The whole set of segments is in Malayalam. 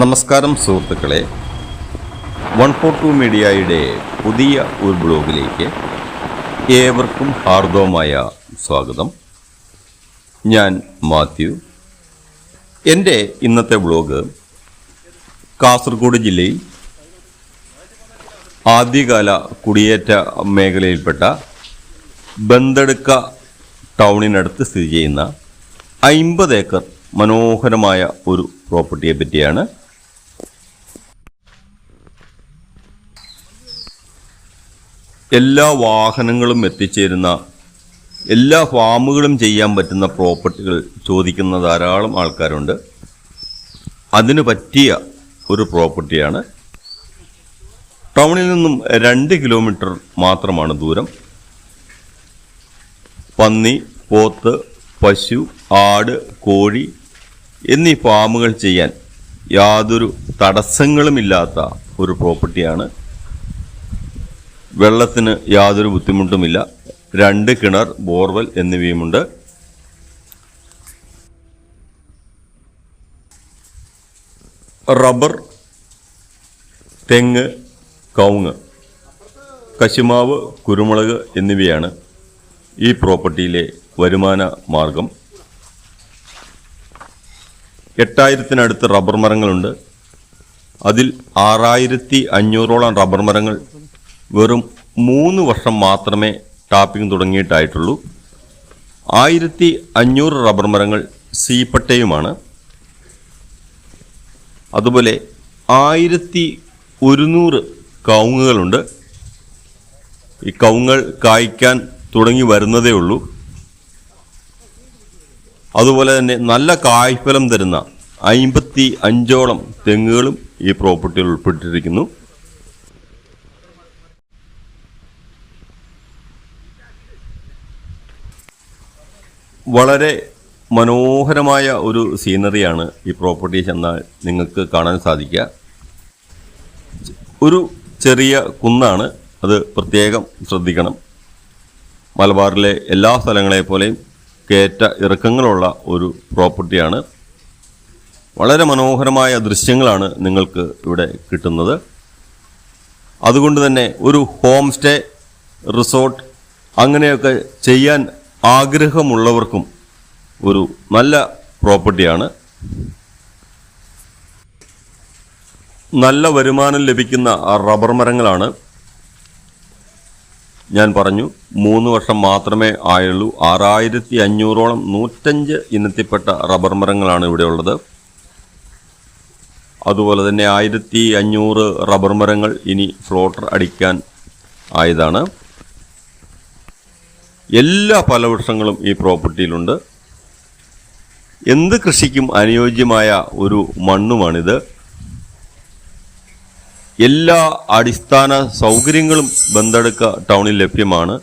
നമസ്കാരം സുഹൃത്തുക്കളെ. വൺ ഫോർ ടു മീഡിയയുടെ പുതിയ ഒരു ബ്ലോഗിലേക്ക് ഏവർക്കും ഹാർദവമായ സ്വാഗതം. ഞാൻ മാത്യു. എന്റെ ഇന്നത്തെ ബ്ലോഗ് കാസർഗോഡ് ജില്ലയിൽ ആദ്യകാല കുടിയേറ്റ മേഖലയിൽപ്പെട്ട ബന്തെടുക്ക ടൗണിനടുത്ത് സ്ഥിതി ചെയ്യുന്ന അയിമ്പത് ഏക്കർ മനോഹരമായ ഒരു പ്രോപ്പർട്ടിയെ പറ്റിയാണ് എല്ലാ വാഹനങ്ങളും എത്തിച്ചേരുന്ന എല്ലാ ഫാമുകളും ചെയ്യാൻ പറ്റുന്ന പ്രോപ്പർട്ടികൾ ചോദിക്കുന്ന ധാരാളം ആൾക്കാരുണ്ട്. അതിന് പറ്റിയ ഒരു പ്രോപ്പർട്ടിയാണ്. ടൗണിൽ നിന്നും രണ്ട് കിലോമീറ്റർ മാത്രമാണ് ദൂരം. പന്നി പോത്ത് പശു ആട് കോഴി എന്നീ ഫാമുകൾ ചെയ്യാൻ യാതൊരു തടസ്സങ്ങളുമില്ലാത്ത ഒരു പ്രോപ്പർട്ടിയാണ്. വെള്ളത്തിന് യാതൊരു ബുദ്ധിമുട്ടുമില്ല. രണ്ട് കിണർ ബോർവെൽ എന്നിവയുമുണ്ട്. റബ്ബർ തെങ്ങ് കവുങ്ങ് കശുമാവ് കുരുമുളക് എന്നിവയാണ് ഈ പ്രോപ്പർട്ടിയിലെ വരുമാന മാർഗം. എട്ടായിരത്തിനടുത്ത് റബ്ബർ മരങ്ങളുണ്ട്. അതിൽ ആറായിരത്തി അഞ്ഞൂറോളം റബ്ബർ മരങ്ങൾ വെറും മൂന്ന് വർഷം മാത്രമേ ടാപ്പിംഗ് തുടങ്ങിയിട്ടായിട്ടുള്ളൂ. ആയിരത്തി അഞ്ഞൂറ് റബ്ബർ മരങ്ങൾ സീപ്പട്ടയുമാണ് അതുപോലെ ആയിരത്തി ഒരുന്നൂറ് കവുങ്ങുകളുണ്ട്. ഈ കവുങ്ങൾ കായ്ക്കാൻ തുടങ്ങി വരുന്നതേ ഉള്ളൂ. അതുപോലെ തന്നെ നല്ല കായ്ഫലം തരുന്ന അയിമ്പത്തി അഞ്ചോളം തെങ്ങുകളും ഈ പ്രോപ്പർട്ടിയിൽ ഉൾപ്പെട്ടിരിക്കുന്നു. വളരെ മനോഹരമായ ഒരു സീനറിയാണ് ഈ പ്രോപ്പർട്ടി ചെന്നാൽ നിങ്ങൾക്ക് കാണാൻ സാധിക്കുക. ഒരു ചെറിയ കുന്നാണ്. അത് പ്രത്യേകം ശ്രദ്ധിക്കണം. മലബാറിലെ എല്ലാ സ്ഥലങ്ങളെ പോലെയും കയറ്റ ഇറക്കങ്ങളുള്ള ഒരു പ്രോപ്പർട്ടിയാണ് വളരെ മനോഹരമായ ദൃശ്യങ്ങളാണ് നിങ്ങൾക്ക് ഇവിടെ കിട്ടുന്നത്. അതുകൊണ്ട് തന്നെ ഒരു ഹോം സ്റ്റേ റിസോർട്ട് അങ്ങനെയൊക്കെ ചെയ്യാൻ ആഗ്രഹമുള്ളവർക്കും ഒരു നല്ല പ്രോപ്പർട്ടിയാണ്. നല്ല വരുമാനം ലഭിക്കുന്ന റബ്ബർ മരങ്ങളാണ്. ഞാൻ പറഞ്ഞു മൂന്ന് വർഷം മാത്രമേ ആയുള്ളൂ. ആറായിരത്തി അഞ്ഞൂറോളം നൂറ്റഞ്ച് ഇനത്തിൽപ്പെട്ട റബ്ബർ മരങ്ങളാണ് ഇവിടെ ഉള്ളത് അതുപോലെ തന്നെ ആയിരത്തി അഞ്ഞൂറ് റബ്ബർ മരങ്ങൾ ഇനി ഫ്ലോട്ടർ അടിക്കാൻ ആയതാണ്. എല്ലാ ഫലവൃക്ഷങ്ങളും ഈ പ്രോപ്പർട്ടിയിലുണ്ട്. എന്ത് കൃഷിക്കും അനുയോജ്യമായ ഒരു മണ്ണുമാണിത്. എല്ലാ അടിസ്ഥാന സൗകര്യങ്ങളും ബന്തെടുക്ക ടൗണിൽ ലഭ്യമാണ്.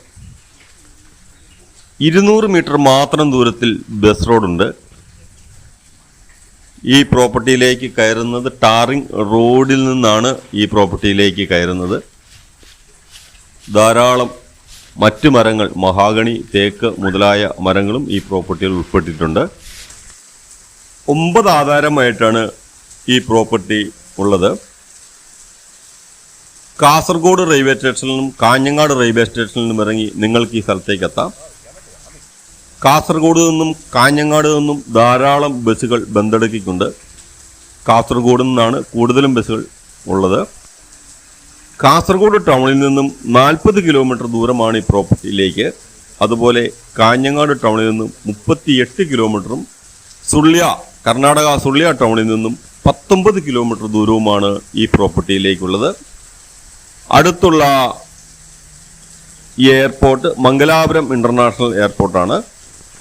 ഇരുന്നൂറ് മീറ്റർ മാത്രം ദൂരത്തിൽ ബസ് റോഡുണ്ട്. ഈ പ്രോപ്പർട്ടിയിലേക്ക് കയറുന്നത് ടാറിംഗ് റോഡിൽ നിന്നാണ് ഈ പ്രോപ്പർട്ടിയിലേക്ക് കയറുന്നത്. ധാരാളം മറ്റു മരങ്ങൾ മഹാഗണി തേക്ക് മുതലായ മരങ്ങളും ഈ പ്രോപ്പർട്ടിയിൽ ഉൾപ്പെട്ടിട്ടുണ്ട്. ഒമ്പത് ആധാരമായിട്ടാണ് ഈ പ്രോപ്പർട്ടി ഉള്ളത്. കാസർഗോഡ് റെയിൽവേ സ്റ്റേഷനിൽ നിന്നും കാഞ്ഞങ്ങാട് റെയിൽവേ സ്റ്റേഷനിൽ നിന്നും ഇറങ്ങി നിങ്ങൾക്ക് ഈ സ്ഥലത്തേക്ക് എത്താം. കാസർഗോഡ് നിന്നും കാഞ്ഞങ്ങാട് നിന്നും ധാരാളം ബസ്സുകൾ ബന്ധെടുക്കിക്കൊണ്ട് കാസർഗോഡ് നിന്നാണ് കൂടുതലും ബസ്സുകൾ ഉള്ളത്. കാസർഗോഡ് ടൗണിൽ നിന്നും നാൽപ്പത് കിലോമീറ്റർ ദൂരമാണ് ഈ പ്രോപ്പർട്ടിയിലേക്ക്. അതുപോലെ കാഞ്ഞങ്ങാട് ടൗണിൽ നിന്നും മുപ്പത്തിയെട്ട് കിലോമീറ്ററും സുള്ളിയ കർണാടക സുള്ളിയ ടൗണിൽ നിന്നും പത്തൊമ്പത് കിലോമീറ്റർ ദൂരവുമാണ് ഈ പ്രോപ്പർട്ടിയിലേക്കുള്ളത്. അടുത്തുള്ള എയർപോർട്ട് മംഗലാപുരം ഇന്റർനാഷണൽ എയർപോർട്ടാണ്.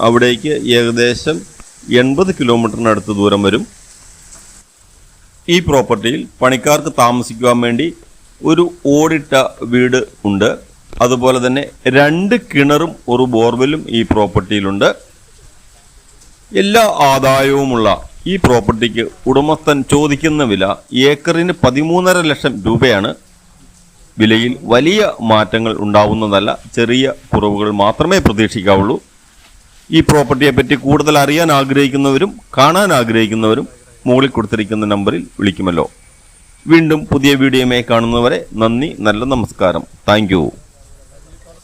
അവിടേക്ക് ഏകദേശം എൺപത് കിലോമീറ്ററിനടുത്ത് ദൂരം വരും. ഈ പ്രോപ്പർട്ടിയിൽ പണിക്കാർക്ക് താമസിക്കുവാൻ വേണ്ടി ഒരു ഓടിട്ട വീട് ഉണ്ട്. അതുപോലെ തന്നെ രണ്ട് കിണറും ഒരു ബോർവെല്ലും ഈ പ്രോപ്പർട്ടിയിലുണ്ട്. എല്ലാ ആദായവുമുള്ള ഈ പ്രോപ്പർട്ടിക്ക് ഉടമസ്ഥൻ ചോദിക്കുന്ന വില ഏക്കറിന് പതിമൂന്നര ലക്ഷം രൂപയാണ്. വിലയിൽ വലിയ മാറ്റങ്ങൾ ഉണ്ടാവുന്നതല്ല ചെറിയ കുറവുകൾ മാത്രമേ പ്രതീക്ഷിക്കാവുള്ളൂ. ഈ പ്രോപ്പർട്ടിയെ പറ്റി കൂടുതൽ അറിയാൻ ആഗ്രഹിക്കുന്നവരും കാണാൻ ആഗ്രഹിക്കുന്നവരും മുകളിൽ കൊടുത്തിരിക്കുന്ന നമ്പറിൽ വിളിക്കുമല്ലോ. വീണ്ടും പുതിയ വീഡിയോയുമായി കാണുന്നവരെ നന്ദി നല്ല നമസ്കാരം. താങ്ക്